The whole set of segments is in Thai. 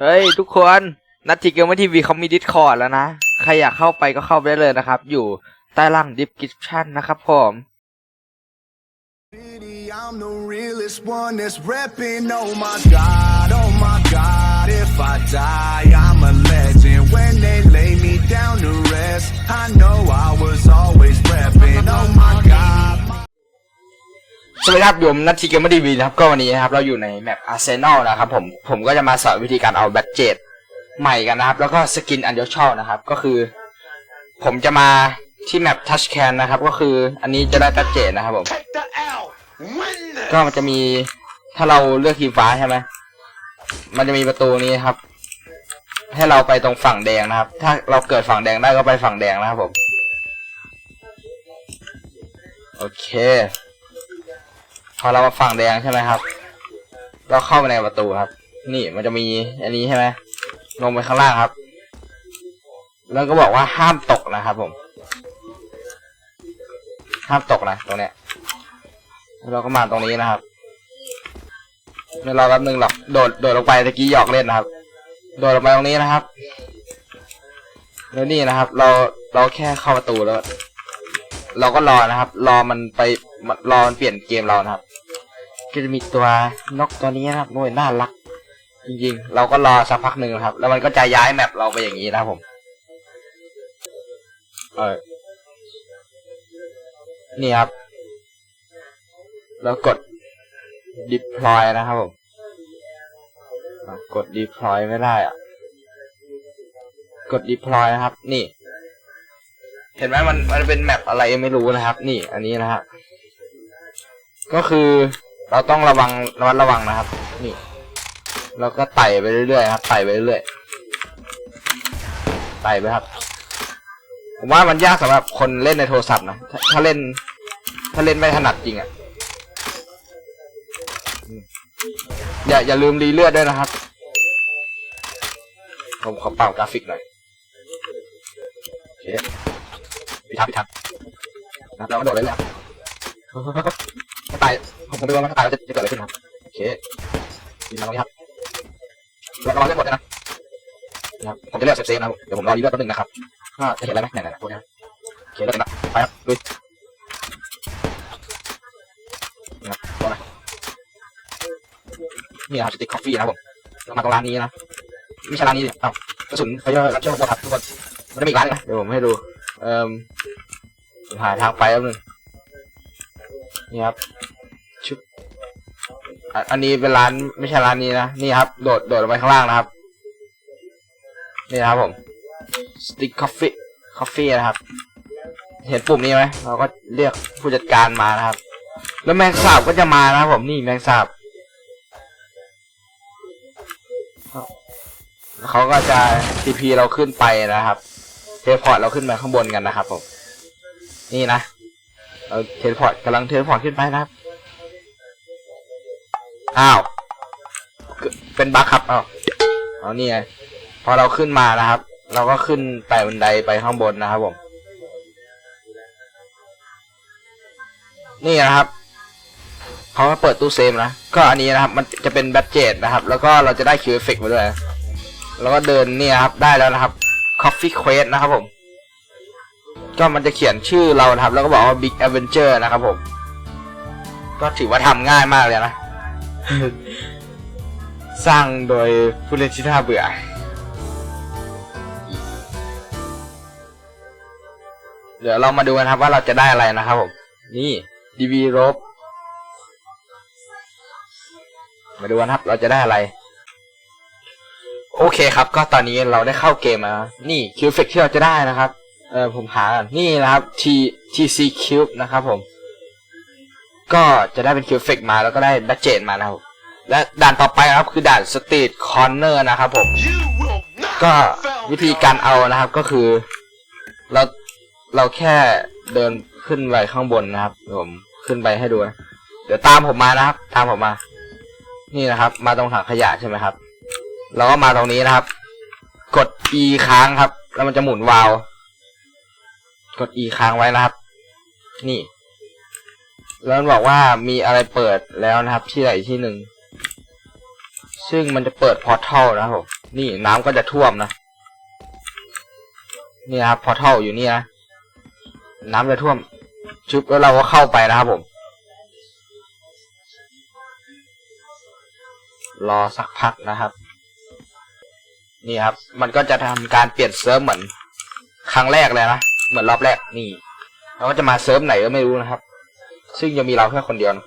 เฮ้ย ทุกคนนัททีเกมเมอร์ทีวีเขามีดิสคอร์ดแล้วนะ ใครอยากเข้าไปก็เข้าไปได้เลยนะครับ อยู่ใต้ล่างดิสคริปชันนะครับผม I'm the realest one that's repping. Oh my god, oh my สวัสดีครับอยู่นัททีเกมเมอร์ทีวีนะครับก็วันนี้นะครับเราอยู่ในแมปอาร์เซนอลนะครับผมผมก็จะมาสอนวิธีการเอาแบตเจตใหม่กันนะครับ แล้วก็สกินอันเดอร์ชอลนะครับ ก็คือ ผมจะมาที่แมปทัชแคนนะครับ ก็คืออันนี้จะได้แบตเจตนะครับผมก็มันจะมีถ้าเราเลือกทีฟ้าใช่ไหมมันจะมีประตูนี้ครับ ให้เราไปตรงฝั่งแดงนะครับ ถ้าเราเกิดฝั่งแดงได้ก็ไปฝั่งแดงนะครับผมโอเค พอเรามาฝั่งแดงใช่ไหมครับ เราเข้าไปในประตูครับ นี่มันจะมีอันนี้ใช่ไหมลงไปข้างล่างครับ แล้วก็บอกว่าห้ามตกนะครับ ผม ห้ามตกนะตรงเนี้ยเราก็มาตรงนี้นะครับไม่รอแป๊บนึงหรอกโดดโดดลงไปตะกี้หยอกเล่นนะครับ โดดลงไปตรงนี้นะครับแล้วนี่นะครับ เราเราแค่เข้าประตูแล้ว เราก็รอนะครับ รอมันไปรอมันเปลี่ยนเกมเรานะครับ ก็จะมีตัวนกตัวนี้นะครับโอ้ยน่ารัก จริงๆ เราก็รอสักพักหนึ่งครับ แล้วมันก็จะย้ายแมปเราไปอย่างนี้นะครับผม เออนี่ครับ แล้วกด deploy นะครับผม กด deploy ไม่ได้อะกด deploy นะครับ นี่ เห็นไหมมันมันเป็นแมปอะไรไม่รู้นะครับ นี่ อันนี้นะฮะก็คือ เราต้องระวังระมัดระวังนะครับ นี่ เราก็ไต่ไปเรื่อยๆครับไต่ไปเรื่อยๆไต่ไปครับ ผมว่ามันยากสำหรับคนเล่นในโทรศัพท์นะถ้าถ้าเล่น ถ้าเล่นไม่ถนัดจริงอะอย่าอย่าลืมรีเลือดด้วยนะครับ ผมขอเป่ากราฟิกหน่อยโอเคพิทักพิทักนะเรากระโดดเลยนะตาย ผมผมไม่รู้ว่าถ้าตายแล้วจะจะเกิดอะไรขึ้นครับโอเคดีมาตรงนี้ครับเราเราเล่นหมดเลยนะนะครับผมจะเลือกเซฟเซฟนะเดี๋ยวผมรอรีเลือดแป๊บนึงนะครับก็จะเห็นอะไรไหมไหนๆๆพวกนี้โอเคเลือกกันนะไปครับลุยนะครับรอนะนี่ครับสติ๊กคอฟฟี่นะครับผมเรามาตรงร้านนี้นะไม่ใช่ร้านนี้ดิเอ้ากระสุนไฟเยอร์รับเชื่อมโบทับทุกคนมันจะมีอีกร้านนึงนะเดี๋ยวผมให้ดูเอ่อหาทางไปแป๊บนึงนี่ครับ อันนี้เป็นร้านไม่ใช่ร้านนี้นะนี่ครับ โดดโดดลงไปข้างล่างนะครับ นี่นะครับผมสติ๊กคอฟฟี่คอฟฟี่นะครับ เห็นปุ่มนี้ไหมเราก็เรียกผู้จัดการมานะครับ แล้วแมงสาบก็จะมานะครับผมนี่แมงสาบเขาก็จะ TP เราขึ้นไปนะครับเทเลพอร์ตเราขึ้นไปข้างบนกันนะครับผมนี่นะเราเทเลพอร์ตกำลังเทเลพอร์ตขึ้นไปนะครับ อ้าว เป็นบั๊กครับอ้าวเอานี่ไงพอเราขึ้นมานะครับ เราก็ขึ้นไต่บันไดไปข้างบนนะครับผม นี่นะครับเขามาเปิดตู้เซฟนะ ก็อันนี้นะครับ มันจะเป็นแบตเจตนะครับ แล้วก็เราจะได้คิวเอฟเฟกมาด้วย แล้วก็เดินเนี่ยครับ ได้แล้วนะครับ Coffee Quest นะครับผม ก็มันจะเขียนชื่อเรานะครับ แล้วก็บอกว่า Big Adventure นะครับผม ก็ถือว่าทำง่ายมากเลยนะ สร้างโดยผู้เล่นที่น่าเบื่อ เดี๋ยวเรามาดูกันครับว่าเราจะได้อะไรนะครับผม นี่ DV Rope มาดูกันครับ เราจะได้อะไร โอเคครับ ก็ตอนนี้เราได้เข้าเกมแล้วนี่คิวเฟกที่เราจะได้นะครับ เออผมหา นี่นะครับ T TC Cube นะครับผม ก็จะได้เป็นคิวเฟกมาแล้วก็ได้ดัจเจนมานะครับและด่านต่อไปนะครับคือด่านสตรีทคอนเนอร์นะครับผมก็วิธีการเอานะครับก็คือ เราเราแค่เดินขึ้นไปข้างบนนะครับผมขึ้นไปให้ดูนะเดี๋ยวตามผมมานะครับ ตามผมมา นี่นะครับ มาตรงถังขยะใช่ไหมครับ เราก็มาตรงนี้นะครับ กด E ค้างครับ แล้วมันจะหมุนวาล์วกด E ค้างไว้นะครับ นี่ แล้วมันบอกว่ามีอะไรเปิดแล้วนะครับ ที่ไหนที่หนึ่ง ซึ่งมันจะเปิดพอร์ทัลนะครับผมนี่น้ำก็จะท่วมนะ นี่ครับพอร์ทัลอยู่นี่นะน้ำจะท่วมชุบแล้วเราก็เข้าไปนะครับผม รอสักพักนะครับ นี่ครับ มันก็จะทำการเปลี่ยนเซิร์ฟเหมือน ครั้งแรกเลยนะ เหมือนรอบแรกนี่เราก็จะมาเซิร์ฟไหนก็ไม่รู้นะครับ ซึ่งจะมีเราแค่คนเดียวนะ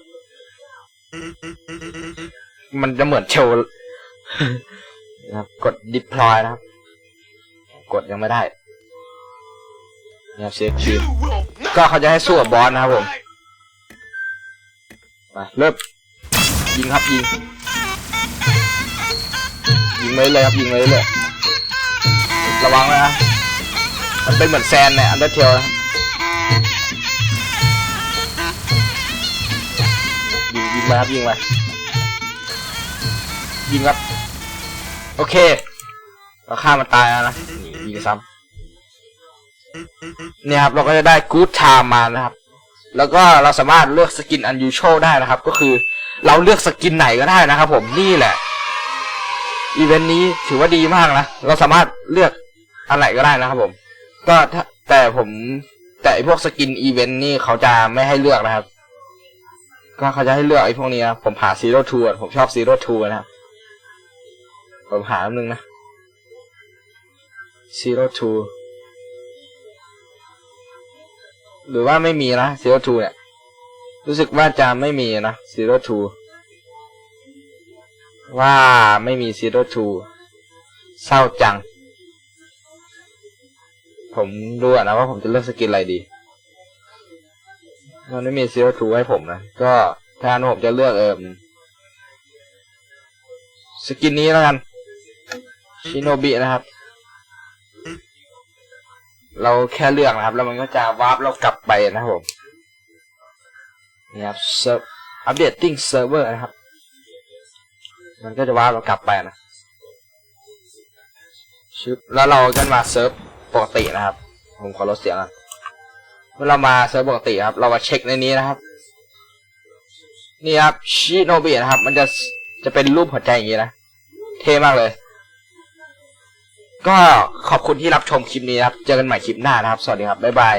มันจะเหมือนเชลนะครับ กด deploy นะครับ กดยังไม่ได้นะครับเซฟคีก็เขาจะให้สู้กับบอสนะครับผมมาเริ่มยิงครับยิง ยิงไปเลยครับยิงไปเลยระวังนะมันเป็นเหมือนแซนเนี่ยอันเดอร์เทลนะ ยิงยิงไปครับยิงไปยิงครับ โอเค เราฆ่ามันตายแล้วนะนี่ยิงซ้ำเนี่ยครับเราก็จะได้กู๊ดไทม์มานะครับ แล้วก็เราสามารถเลือกสกินอันยูโชได้นะครับ ก็คือเราเลือกสกินไหนก็ได้นะครับ ผมนี่แหละอีเวนต์นี้ถือว่าดีมากนะเราสามารถเลือกอันไหนก็ได้นะครับ ผม ก็แต่ผมแต่พวกสกินอีเวนต์นี่เขาจะไม่ให้เลือกนะครับ ก็เขาจะให้เลือกไอ้พวกนี้นะผมหาซีโร่ทูผมชอบซีโร่ทูนะครับผมหาแป๊บนึงนะซีโร่ทูหรือว่าไม่มีนะซีโร่ทูเนี่ย รู้สึกว่าจะไม่มีนะซีโร่ทูว่าไม่มีซีโร่ทูเศร้าจัง ผมดูนะว่าผมจะเลือกสกินอะไรดี มันไม่มีซีโร่ทูให้ผมนะ ก็แทนผมจะเลือกเอิมสกินนี้แล้วกันชิโนบินะครับ เราแค่เลือกนะครับ แล้วมันก็จะวาร์ปเรากลับไปนะครับผมนี่ครับเซิร์ฟอัปเดตติ้งเซิร์ฟเวอร์นะครับ มันก็จะวาร์ปเรากลับไปนะชึบแล้วเราก็มาเซิร์ฟปกตินะครับ ผมขอลดเสียงอะ เวลามาเซิร์ฟปกติครับ เรามาเช็คในนี้นะครับ นี่ครับชิโนบินะครับ มันจะจะเป็นรูปหัวใจอย่างนี้นะ เท่มากเลย ก็ขอบคุณที่รับชมคลิปนี้ครับ เจอกันใหม่คลิปหน้านะครับ สวัสดีครับ บ๊ายบาย